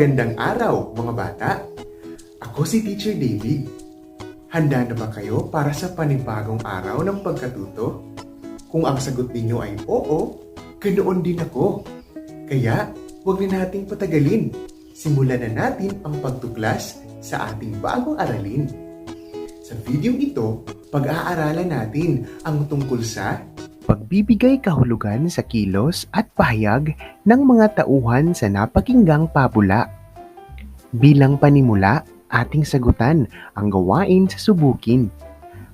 Magandang araw, mga bata! Ako si Teacher David. Handa na ba kayo para sa panibagong araw ng pagkatuto? Kung ang sagot ninyo ay oo, ganoon din ako. Kaya, huwag na nating patagalin. Simulan na natin ang pagtuklas sa ating bagong aralin. Sa video ito, pag-aaralan natin ang tungkol sa pagbibigay kahulugan sa kilos at pahayag ng mga tauhan sa napakinggang pabula. Bilang panimula, ating sagutan ang gawain sa subukin.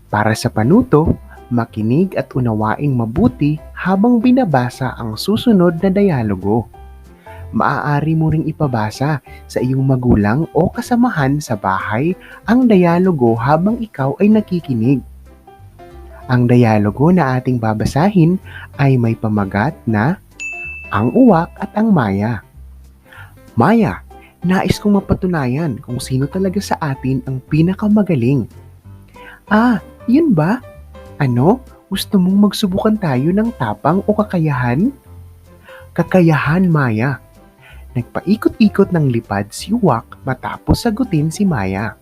Para sa panuto, makinig at unawaing mabuti habang binabasa ang susunod na dialogo. Maaari mo ring ipabasa sa iyong magulang o kasamahan sa bahay ang dialogo habang ikaw ay nakikinig. Ang dialogo na ating babasahin ay may pamagat na ang uwak at ang maya. Maya, nais kong mapatunayan kung sino talaga sa atin ang pinakamagaling. Ah, yun ba? Ano? Gusto mong magsubukan tayo ng tapang o kakayahan? Kakayahan, Maya. Nagpaikot-ikot ng lipad si Uwak matapos sagutin si Maya.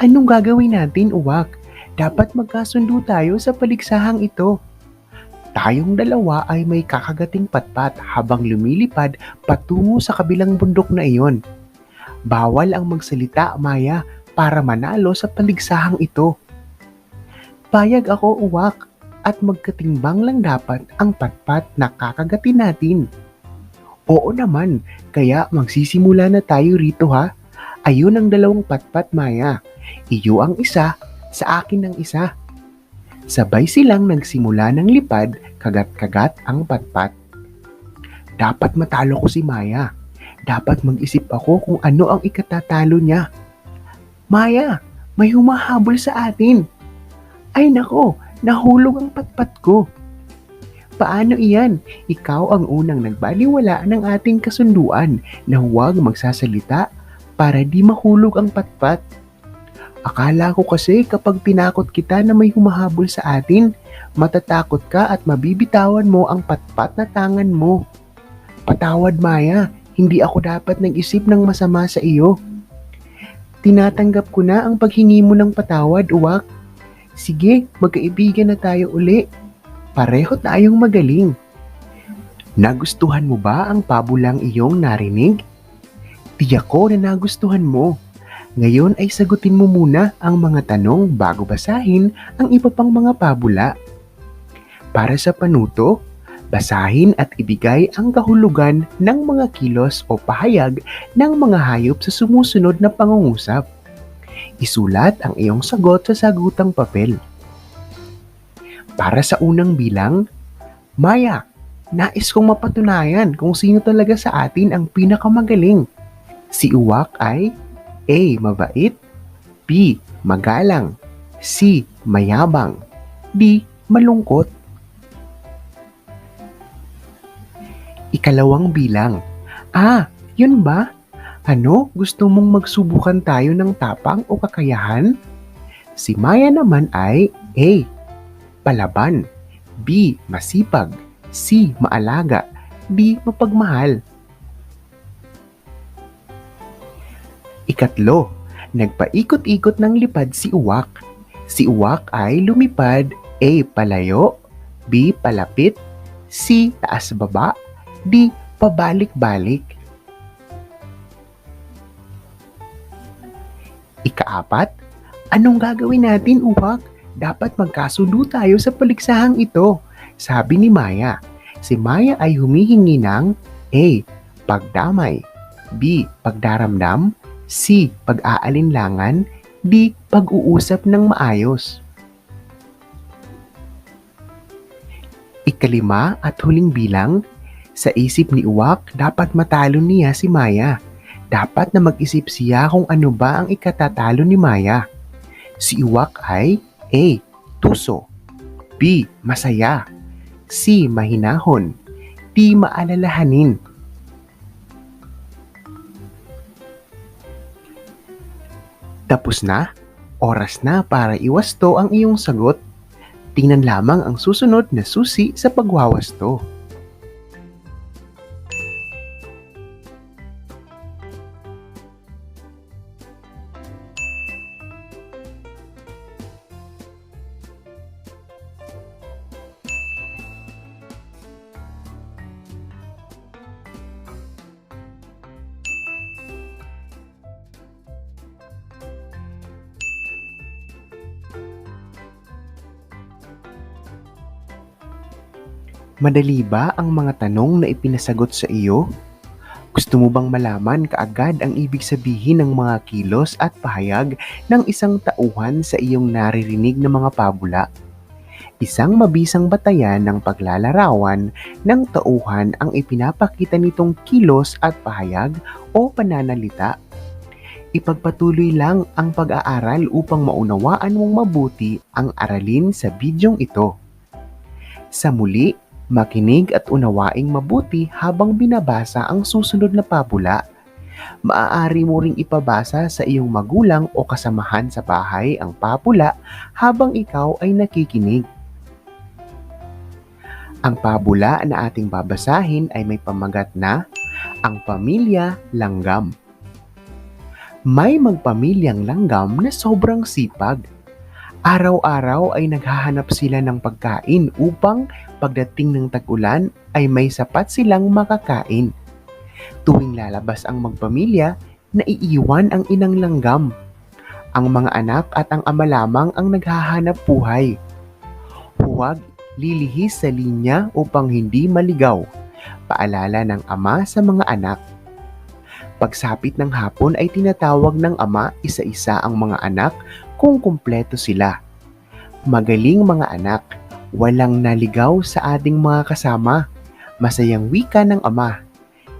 Anong gagawin natin, Uwak? Dapat magkasundo tayo sa paligsahang ito. Tayong dalawa ay may kakagating patpat habang lumilipad patungo sa kabilang bundok na iyon. Bawal ang magsalita, Maya, para manalo sa paligsahang ito. Payag ako, Uwak, at magkatimbang lang dapat ang patpat na kakagatin natin. Oo naman, kaya magsisimula na tayo rito ha. Ayun ang dalawang patpat, Maya. Iyo ang isa, sa akin ang isa. Sabay silang nagsimula ng lipad, kagat-kagat ang patpat. Dapat matalo ko si Maya. Dapat mag-isip ako kung ano ang ikatatalo niya. Maya, may humahabol sa atin. Ay nako, nahulog ang patpat ko. Paano iyan? Ikaw ang unang nagbaliwala ng ating kasunduan na huwag magsasalita para di mahulog ang patpat. Akala ko kasi kapag tinakot kita na may humahabol sa atin, matatakot ka at mabibitawan mo ang patpat na tangan mo. Patawad Maya, hindi ako dapat nag-isip ng masama sa iyo. Tinatanggap ko na ang paghingi mo ng patawad, Uwak. Sige, magkaibigan na tayo uli. Pareho tayong magaling. Nagustuhan mo ba ang pabulang iyong narinig? Tiyak ko na nagustuhan mo. Ngayon ay sagutin mo muna ang mga tanong bago basahin ang iba pang mga pabula. Para sa panuto, basahin at ibigay ang kahulugan ng mga kilos o pahayag ng mga hayop sa sumusunod na pangungusap. Isulat ang iyong sagot sa sagutang papel. Para sa unang bilang, Maya, nais kong mapatunayan kung sino talaga sa atin ang pinakamagaling. Si Uwak ay A. Mabait B. Magalang C. Mayabang D. Malungkot Ikalawang bilang Ah, yun ba? Ano? Gusto mong magsubukan tayo ng tapang o kakayahan? Si Maya naman ay A. Palaban B. Masipag C. Maalaga D. Mapagmahal Ikatlo, nagpaikot-ikot ng lipad si Uwak. Si Uwak ay lumipad A. Palayo B. Palapit C. Taas-baba D. Pabalik-balik Ikaapat, anong gagawin natin, Uwak? Dapat magkasundo tayo sa paligsahang ito, sabi ni Maya. Si Maya ay humihingi ng A. Pagdamay B. Pagdaramdam C. Pag-aalinlangan D. Pag-uusap ng maayos Ikalima at huling bilang, sa isip ni Uwak, dapat matalo niya si Maya. Dapat na mag-isip siya kung ano ba ang ikatatalo ni Maya. Si Uwak ay A. Tuso B. Masaya C. Mahinahon D. Maalalahanin Tapos na? Oras na para iwasto ang iyong sagot. Tingnan lamang ang susunod na susi sa pagwawasto. Madali ba ang mga tanong na ipinasagot sa iyo? Gusto mo bang malaman kaagad ang ibig sabihin ng mga kilos at pahayag ng isang tauhan sa iyong naririnig na mga pabula? Isang mabisang batayan ng paglalarawan ng tauhan ang ipinapakita nitong kilos at pahayag o pananalita. Ipagpatuloy lang ang pag-aaral upang maunawaan mong mabuti ang aralin sa bidyong ito. Sa muli, makinig at unawaing mabuti habang binabasa ang susunod na pabula. Maaari mo ring ipabasa sa iyong magulang o kasamahan sa bahay ang pabula habang ikaw ay nakikinig. Ang pabula na ating babasahin ay may pamagat na Ang Pamilya Langgam. May magpamilyang langgam na sobrang sipag. Araw-araw ay naghahanap sila ng pagkain upang pagdating ng tag-ulan ay may sapat silang makakain. Tuwing lalabas ang magpamilya, naiiwan ang inang langgam. Ang mga anak at ang ama lamang ang naghahanap buhay. Huwag lilihis sa linya upang hindi maligaw. Paalala ng ama sa mga anak. Pagsapit ng hapon ay tinatawag ng ama isa-isa ang mga anak kung kumpleto sila. Magaling mga anak, walang naligaw sa ating mga kasama. Masayang wika ng ama.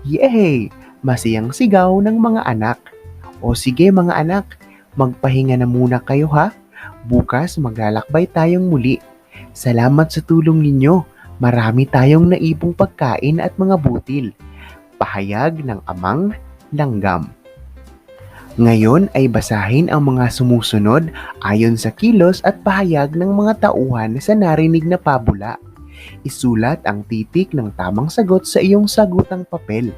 Yehey! Masayang sigaw ng mga anak. O sige mga anak, magpahinga na muna kayo ha. Bukas maglalakbay tayong muli. Salamat sa tulong ninyo. Marami tayong naipong pagkain at mga butil. Pahayag ng amang langgam. Ngayon ay basahin ang mga sumusunod ayon sa kilos at pahayag ng mga tauhan sa narinig na pabula. Isulat ang titik ng tamang sagot sa iyong sagutang papel.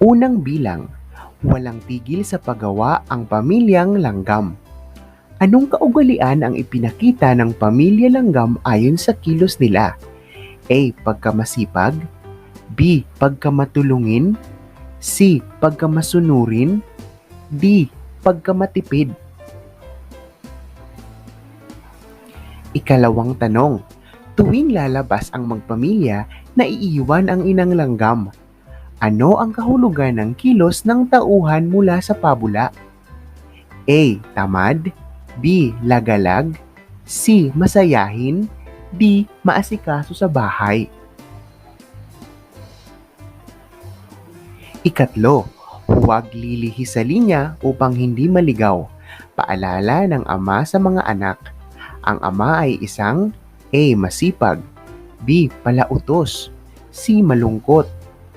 Unang bilang, walang tigil sa paggawa ang pamilyang langgam. Anong kaugalian ang ipinakita ng pamilya langgam ayon sa kilos nila? A. Pagkamasipag B. Pagkamatulungin C. Pagkamasunurin D. Pagkamatipid Ikalawang tanong, tuwing lalabas ang magpamilya, naiiwan ang inang langgam. Ano ang kahulugan ng kilos ng tauhan mula sa pabula? A. Tamad B. Lagalag C. Masayahin D. Maasikaso sa bahay Ikatlo, huwag lilihis sa linya upang hindi maligaw. Paalala ng ama sa mga anak. Ang ama ay isang A. Masipag B. Palautos C. Malungkot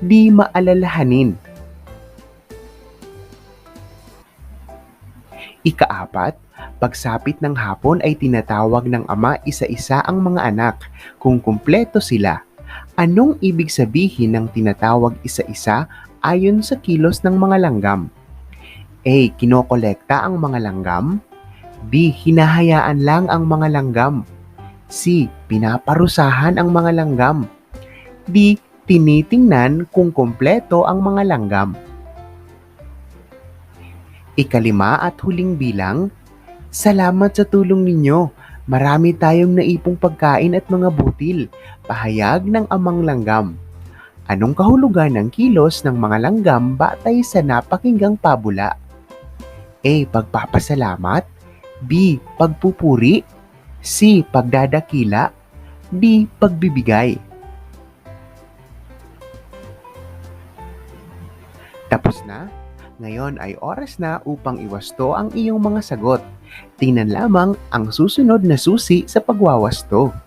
D. Maalalahanin Ikaapat, pagsapit ng hapon ay tinatawag ng ama isa-isa ang mga anak kung kumpleto sila. Anong ibig sabihin ng tinatawag isa-isa ayon sa kilos ng mga langgam? A. Kinokolekta ang mga langgam. B. Hinahayaan lang ang mga langgam. C. Pinaparusahan ang mga langgam. D. Tinitingnan kung kompleto ang mga langgam. Ikalima at huling bilang, Salamat sa tulong ninyo. Marami tayong naipong pagkain at mga butil. Pahayag ng amang langgam. Anong kahulugan ng kilos ng mga langgam batay sa napakinggang pabula? A. Pagpapasalamat B. Pagpupuri C. Pagdadakila D. Pagbibigay Tapos na? Ngayon ay oras na upang iwasto ang iyong mga sagot. Tingnan lamang ang susunod na susi sa pagwawasto.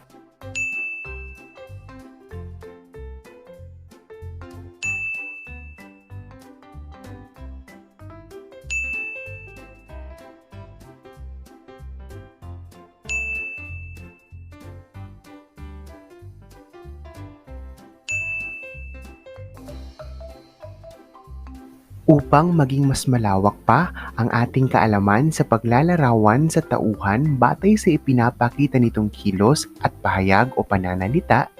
Upang maging mas malawak pa ang ating kaalaman sa paglalarawan sa tauhan batay sa ipinapakita nitong kilos at pahayag o pananalita,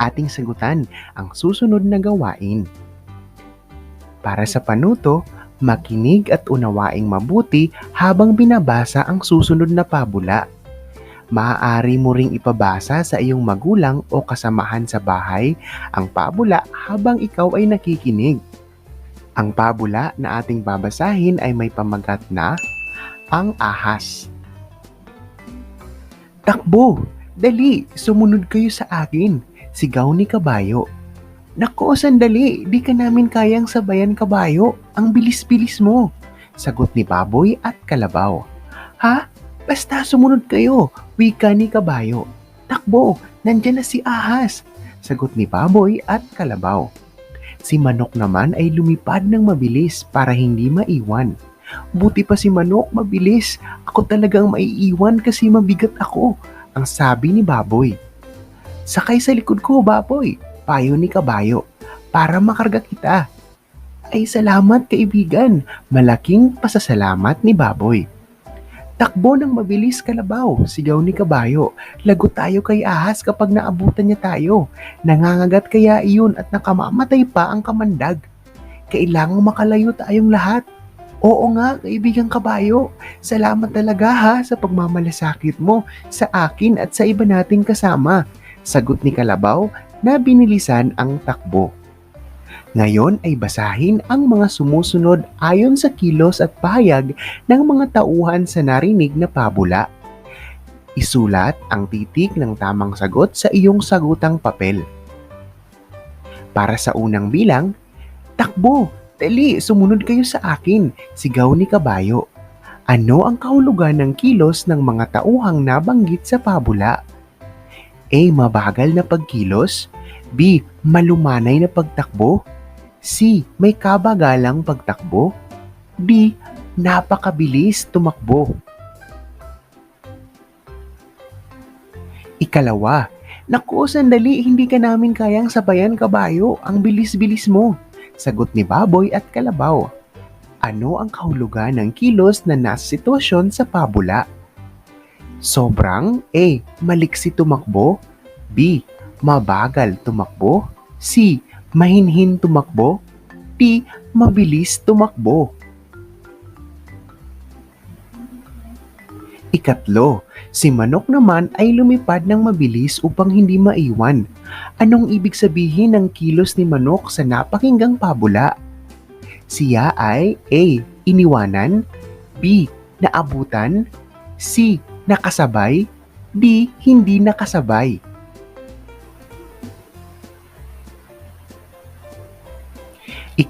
ating sagutan ang susunod na gawain. Para sa panuto, makinig at unawaing mabuti habang binabasa ang susunod na pabula. maaari mo ring ipabasa sa iyong magulang o kasamahan sa bahay ang pabula habang ikaw ay nakikinig. Ang pabula na ating babasahin ay may pamagat na ang ahas. Takbo! Dali! Sumunod kayo sa akin! Sigaw ni Kabayo. Nako, sandali! Di ka namin kayang sabayan, Kabayo. Ang bilis-bilis mo! Sagot ni Baboy at Kalabaw. Ha? Basta sumunod kayo! Wika ni Kabayo. Takbo! Nandyan na si Ahas! Sagot ni Baboy at Kalabaw. Si Manok naman ay lumipad ng mabilis para hindi maiwan. Buti pa si Manok, mabilis. Ako talagang maiiwan kasi mabigat ako. Ang sabi ni Baboy. Sakay sa likod ko, Baboy. Payo ni Kabayo. Para makarga kita. Ay salamat kaibigan. Malaking pasasalamat ni Baboy. Takbo ng mabilis kalabaw, sigaw ni Kabayo. Lagot tayo kay Ahas kapag naabutan niya tayo. Nangangagat kaya iyon at nakamamatay pa ang kamandag. Kailangang makalayo tayong lahat. Oo nga, kaibigang kabayo. Salamat talaga ha sa pagmamalasakit mo sa akin at sa iba nating kasama. Sagot ni Kalabaw na binilisan ang takbo. Ngayon ay basahin ang mga sumusunod ayon sa kilos at pahayag ng mga tauhan sa narinig na pabula. Isulat ang titik ng tamang sagot sa iyong sagutang papel. Para sa unang bilang, takbo, dali, sumunod kayo sa akin, sigaw ni Kabayo. Ano ang kahulugan ng kilos ng mga tauhang nabanggit sa pabula? A. Mabagal na pagkilos B. Malumanay na pagtakbo C. May kabagalang pagtakbo D. Napakabilis tumakbo Ikalawa, Naku, sandali, hindi ka namin kayang sabayan kabayo. Ang bilis-bilis mo. Sagot ni Baboy at Kalabaw. Ano ang kahulugan ng kilos na nasa sitwasyon sa pabula? Sobrang A. Maliksi tumakbo B. Mabagal tumakbo C. Mahinhin tumakbo D. Mabilis tumakbo Ikatlo, si Manok naman ay lumipad ng mabilis upang hindi maiwan. Anong ibig sabihin ng kilos ni Manok sa napakinggang pabula? Siya ay A. Iniwanan B. Naabutan C. Nakasabay D. Hindi nakasabay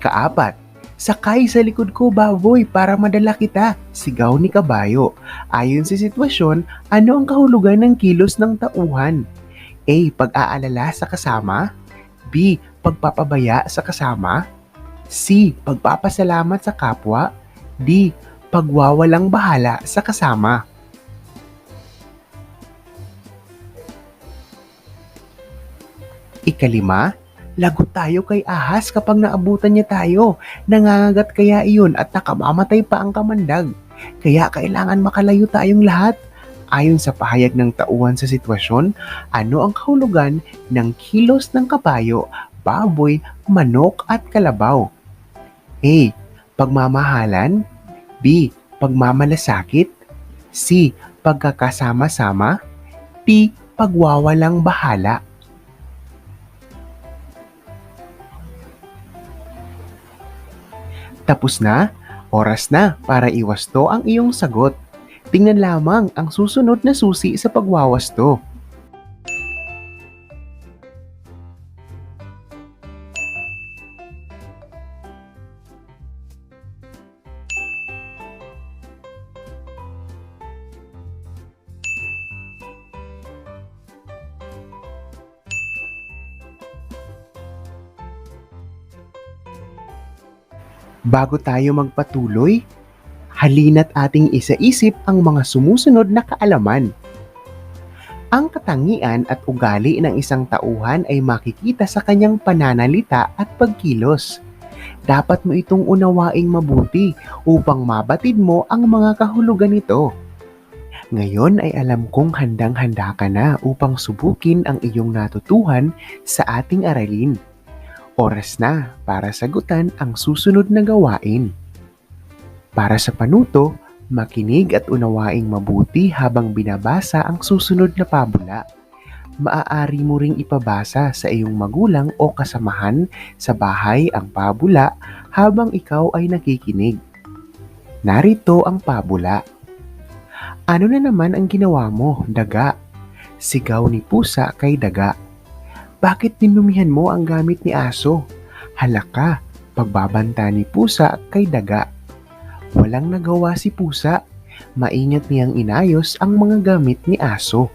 Ikaapat, sakay sa likod ko baboy para madala kita, sigaw ni Kabayo. Ayon sa sitwasyon, ano ang kahulugan ng kilos ng tauhan? A. Pag-aalala sa kasama B. Pagpapabaya sa kasama C. Pagpapasalamat sa kapwa D. Pagwawalang bahala sa kasama Ikalima, lagot tayo kay ahas kapag naabutan niya tayo. Nangangagat kaya iyon at nakamamatay pa ang kamandag. Kaya kailangan makalayo tayong lahat. Ayon sa pahayag ng tauhan sa sitwasyon, ano ang kahulugan ng kilos ng kabayo, baboy, manok at kalabaw? A. Pagmamahalan B. Pagmamalasakit C. Pagkakasama-sama D. Pagwawalang bahala Tapos na? Oras na para iwasto ang iyong sagot. Tingnan lamang ang susunod na susi sa pagwawasto. Bago tayo magpatuloy, halina't ating isaisip ang mga sumusunod na kaalaman. Ang katangian at ugali ng isang tauhan ay makikita sa kanyang pananalita at pagkilos. Dapat mo itong unawaing mabuti upang mabatid mo ang mga kahulugan nito. Ngayon ay alam kong handang-handa ka na upang subukin ang iyong natutuhan sa ating aralin. Oras na para sagutan ang susunod na gawain. Para sa panuto, Makinig at unawaing mabuti habang binabasa ang susunod na pabula. Maaari mo ring ipabasa sa iyong magulang o kasamahan sa bahay ang pabula habang ikaw ay nakikinig. Narito ang pabula. Ano na naman ang ginawa mo, daga? Sigaw ni pusa kay daga. Bakit dinumihan mo ang gamit ni aso? Halaka, pagbabanta ni pusa kay daga. Walang nagawa si pusa. Maingat niyang inayos ang mga gamit ni aso.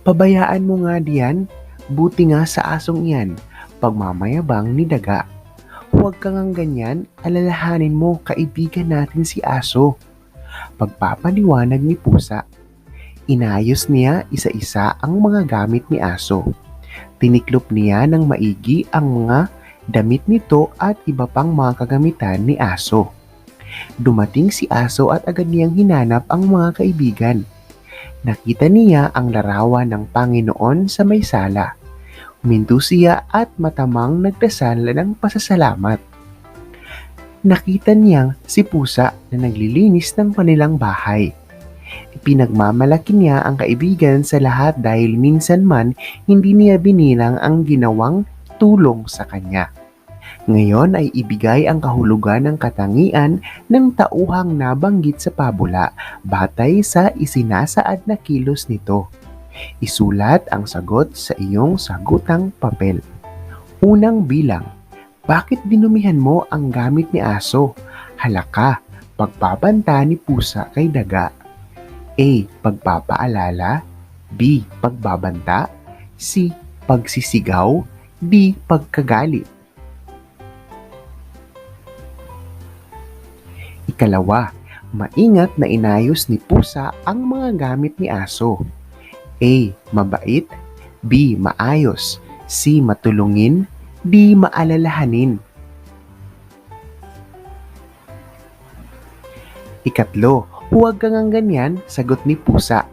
Pabayaan mo nga diyan, buti nga sa asong iyan, pagmamayabang ni daga. Huwag kang ang ganyan, alalahanin mo kaibigan natin si aso. Pagpapaliwanag ni pusa. Inayos niya isa-isa ang mga gamit ni aso. Tiniklop niya ng maigi ang mga damit nito at iba pang mga kagamitan ni aso. Dumating si aso at agad niyang hinanap ang mga kaibigan. Nakita niya ang larawan ng Panginoon sa may sala. Huminto siya at matamang nagdasal ng pasasalamat. Nakita niya si pusa na naglilinis ng kanilang bahay. Ipinagmamalaki niya ang kaibigan sa lahat dahil minsan man hindi niya binilang ang ginawang tulong sa kanya. Ngayon ay ibigay ang kahulugan ng katangian ng tauhang nabanggit sa pabula batay sa isinasaad na kilos nito. Isulat ang sagot sa iyong sagutang papel. Unang bilang, bakit dinumihan mo ang gamit ni aso? Halaka, pagbabanta ni pusa kay daga. A. Pagpapaalala B. Pagbabanta C. Pagsisigaw D. Pagkagalit Ikalawa, maingat na inayos ni pusa ang mga gamit ni aso. A. Mabait B. Maayos C. Matulungin D. Maalalahanin Ikatlo, huwag kang ang ganyan, sagot ni pusa.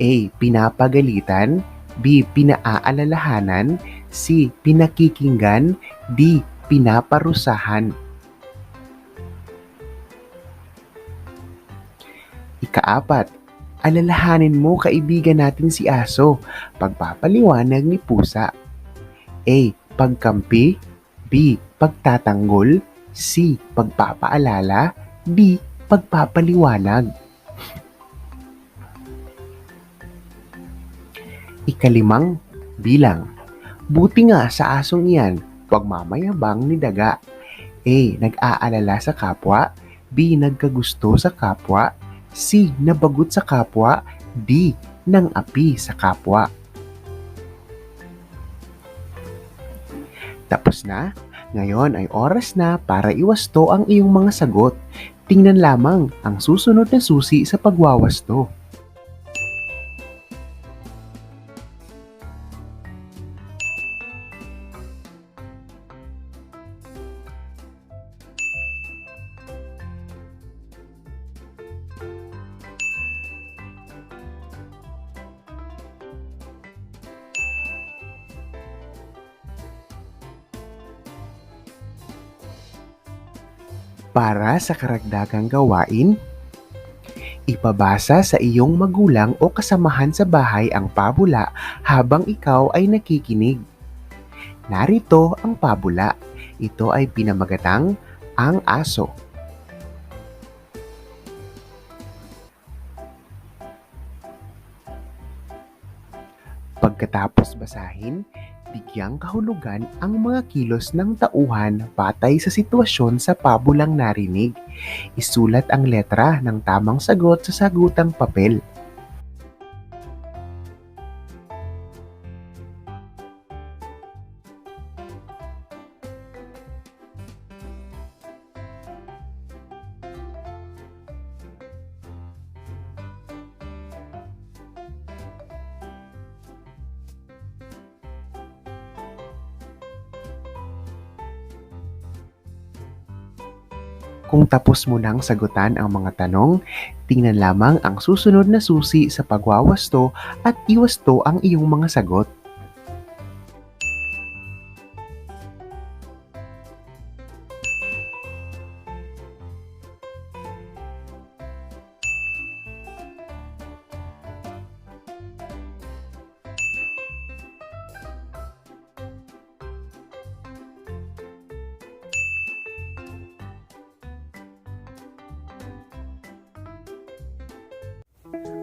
A. Pinapagalitan B. Pinaaalalahanan C. Pinakikinggan D. Pinaparusahan Ikaapat, alalahanin mo kaibigan natin si Aso, pagpapaliwanag ni Pusa. A. Pagkampi B. Pagtatanggol C. Pagpapaalala D. Pagpapaliwanag Ikalimang bilang Buti nga sa asong iyan, pagmamayabang ni Daga. A. Nag-aalala sa kapwa B. Nagkagusto sa kapwa C. Nabagot sa kapwa D. Nang api sa kapwa Tapos na? Ngayon ay oras na para iwasto ang iyong mga sagot. Tingnan lamang ang susunod na susi sa pagwawasto. Sa karagdagang gawain, ipabasa sa iyong magulang o kasamahan sa bahay ang pabula habang ikaw ay nakikinig. Narito ang pabula. Ito ay pinamagatang ang aso. Pagkatapos basahin, bigyang kahulugan ang mga kilos ng tauhan batay sa sitwasyon sa pabulang narinig. Isulat ang letra ng tamang sagot sa sagutang papel. Kung tapos mo nang sagutan ang mga tanong, tingnan lamang ang susunod na susi sa pagwawasto at iwasto ang iyong mga sagot.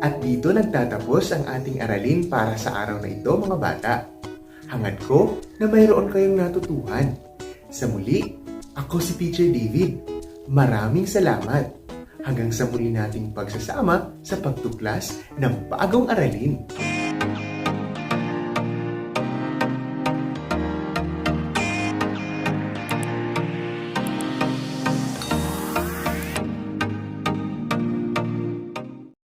At dito nagtatapos ang ating aralin para sa araw na ito mga bata. Hangad ko na mayroon kayong natutuhan. Sa muli, ako si Teacher David. Maraming salamat. Hanggang sa muli nating pagsasama sa pagtuklas ng bagong aralin.